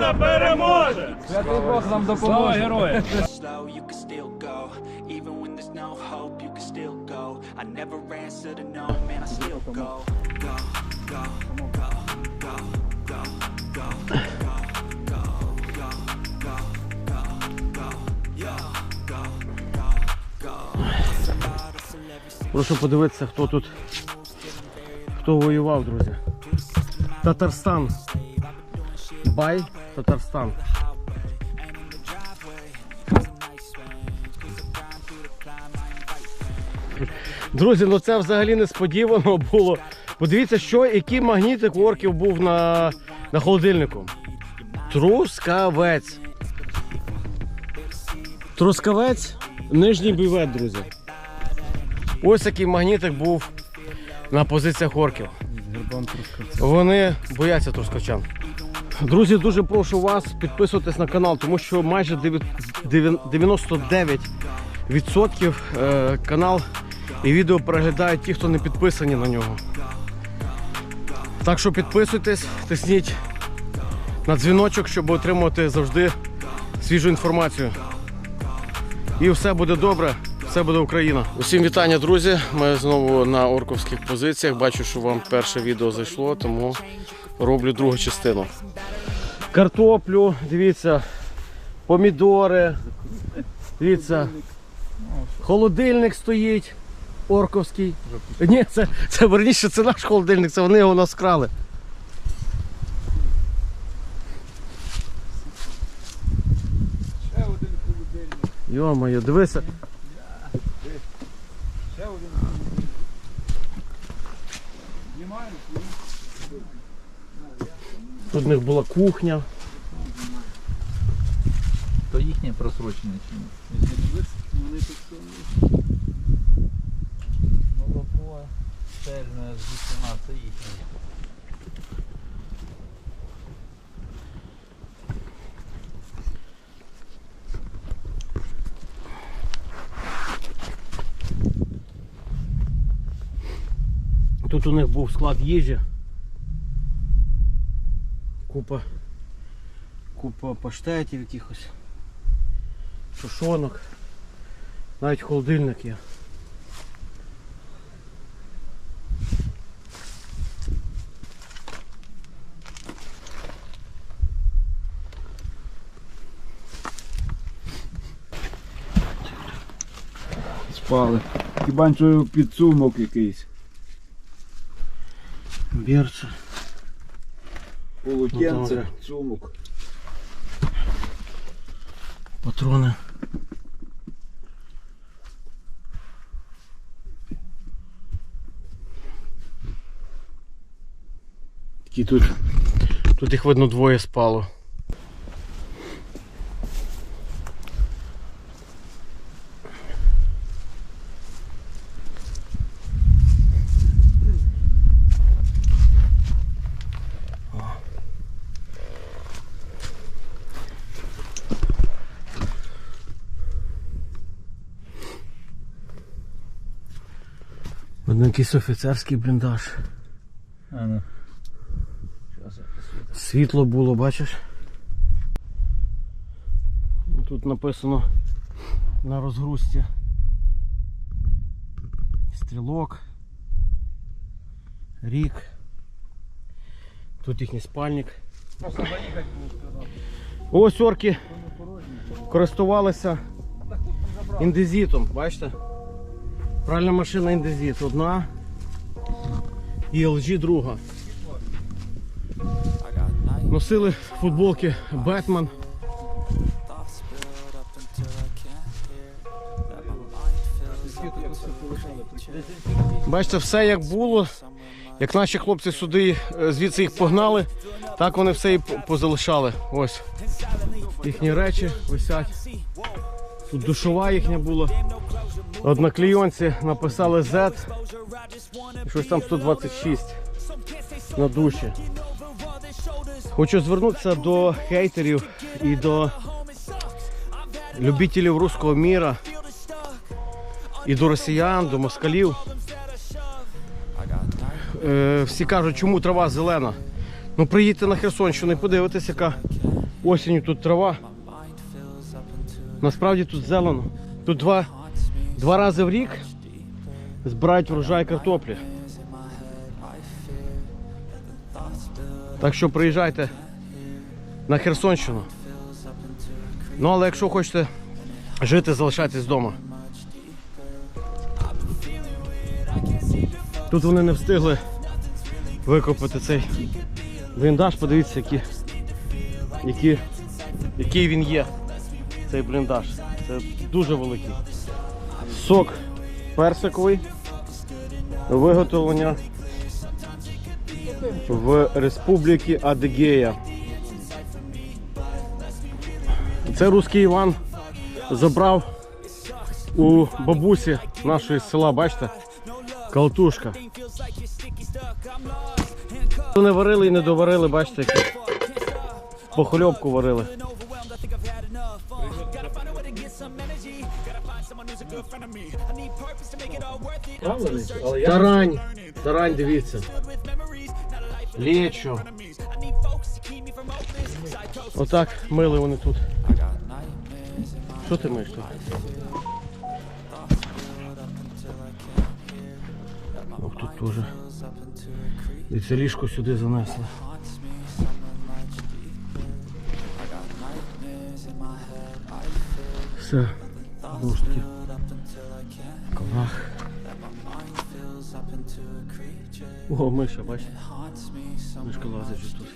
Україна переможе! Святий Бог нам допоможе. героям! slow, you can still go. Even when there's no hope, you can still go. I never answer to no, man, I still go. Go, go, go, go, go, go, go, go, go, go, go, go, yo, go, go, go. Прошу подивитися, хто тут, хто воював, друзі. Татарстан. Бай, Татарстан. Друзі, ну це взагалі несподівано було. Подивіться, що, який магнітик у орків був на, на холодильнику. Трускавець. Трускавець, нижній бювет, друзі. Ось такий магнітик був на позиціях орків. Вони бояться трускавчан. Друзі, дуже прошу вас підписуватись на канал, тому що майже 99% е, канал і відео переглядають ті, хто не підписані на нього. Так що підписуйтесь, тисніть на дзвіночок, щоб отримувати завжди свіжу інформацію. І все буде добре, все буде Україна. Усім вітання, друзі. Ми знову на орковських позиціях. Бачу, що вам перше відео зайшло, тому роблю другу частину. Картоплю, дивіться, помідори. Дивіться, холодильник стоїть. Орковський. Ні, це, це верніше, це наш холодильник, це вони його нас крали. Ще один холодильник. Йо-моє, дивися. Ще один холодильник. Знімаємо? Тут в них була кухня. То їхнє просрочене чи ні? Вони тут. Молоко цельне з усіма, це їхнє. Тут у них був склад їжі. Купа. Купа паштетів якихось. Тушонок. Навіть холодильник є. Спали. Хіба що підсумок якийсь. Берце. Полотенце, Ну, сумок. Патрони. Такі тут. Тут їх видно двоє спало. Видно якийсь офіцерський бліндаж. А, ну. Світло було, бачиш? Тут написано на розгрузці. Стрілок. Рік. Тут їхній спальник. Ось орки користувалися індезітом, бачите? Пральна машина індезіт одна і LG друга. Носили футболки Бетмен. Бачите, все як було. Як наші хлопці сюди е, звідси їх погнали, так вони все і позалишали. Ось їхні речі висять. Тут душова їхня була. От на клійонці написали Z. Щось там 126 на душі. Хочу звернутися до хейтерів і до любителів руського міра, і до росіян, до москалів. Е, всі кажуть, чому трава зелена. Ну приїдьте на Херсонщину і подивитесь, яка Осінню тут трава. Насправді тут зелено. Тут два, два рази в рік збирають врожай картоплі. Так що приїжджайте на Херсонщину. Ну але якщо хочете жити, залишайтесь вдома. Тут вони не встигли викопати цей бліндаж. Подивіться, які, які, який він є, цей бліндаж. Це дуже великий. Сок персиковий. Виготовлення в Республіки Адигея. Це русський Іван забрав у бабусі нашої села, бачите? Калтушка. Не варили і не доварили, бачите, похльопку варили. Тарань, тарань, дивіться. Лечо. Отак мили вони тут. Що ти миєш тут? Ох, тут теж. І це ліжко сюди занесли. Все, знову Коврах. О, миша, бачите? Мишка лазить тут.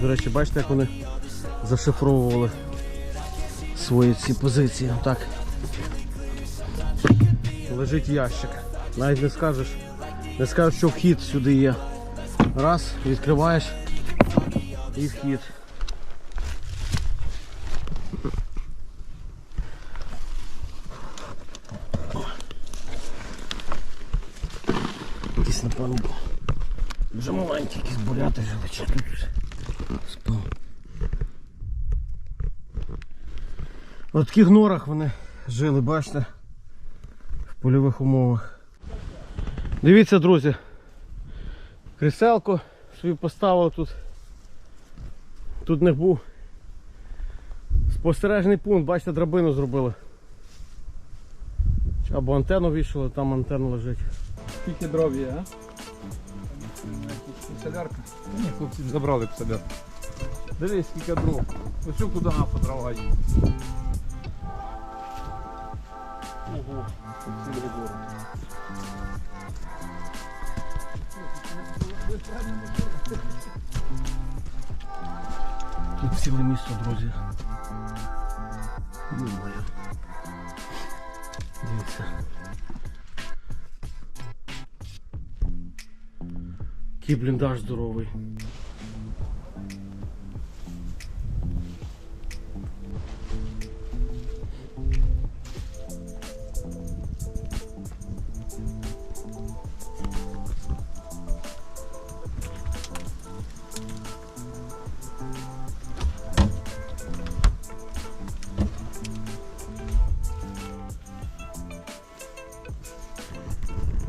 До речі, бачите, як вони зашифровували свої ці позиції. Так. Лежить ящик. Навіть не скажеш, не скажеш, що вхід сюди є. Раз, відкриваєш і вхід. Якийсь, напевно, був. Вже маленький, якісь буряти жили, чи тут спав. В таких норах вони жили, бачите, в польових умовах. Дивіться, друзі, кріселко собі поставив тут. Тут не був спостережний пункт, бачите, драбину зробили. Або антенну вішали, там антенна лежить. Скільки дров є, а? Солярка? Ні, хлопці забрали б солярку. Дивись, скільки дров. Ось куди на подрова їде. Ого, цілий двор. Тут ціле місто, друзі. Думаю. Дивіться. Який бліндаж здоровий.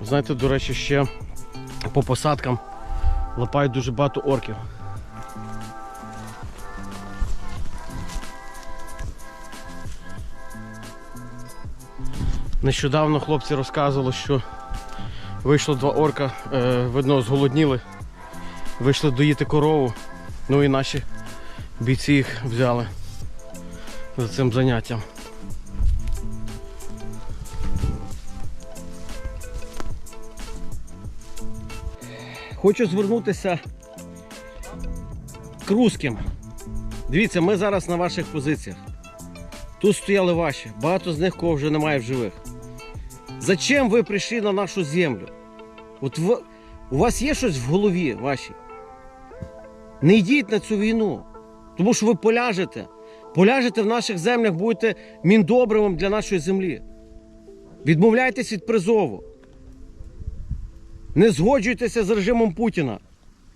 Знаєте, до речі, ще по посадкам лапають дуже багато орків. Нещодавно хлопці розказували, що вийшло два орка, е, видно, зголодніли, вийшли доїти корову, ну і наші бійці їх взяли за цим заняттям. Хочу звернутися к русським. Дивіться, ми зараз на ваших позиціях. Тут стояли ваші, багато з них кого вже немає в живих. Зачем ви прийшли на нашу землю? От ви, у вас є щось в голові вашій? Не йдіть на цю війну, тому що ви поляжете. Поляжете в наших землях, будете міндобривом для нашої землі. Відмовляйтесь від призову. Не згоджуйтеся з режимом Путіна.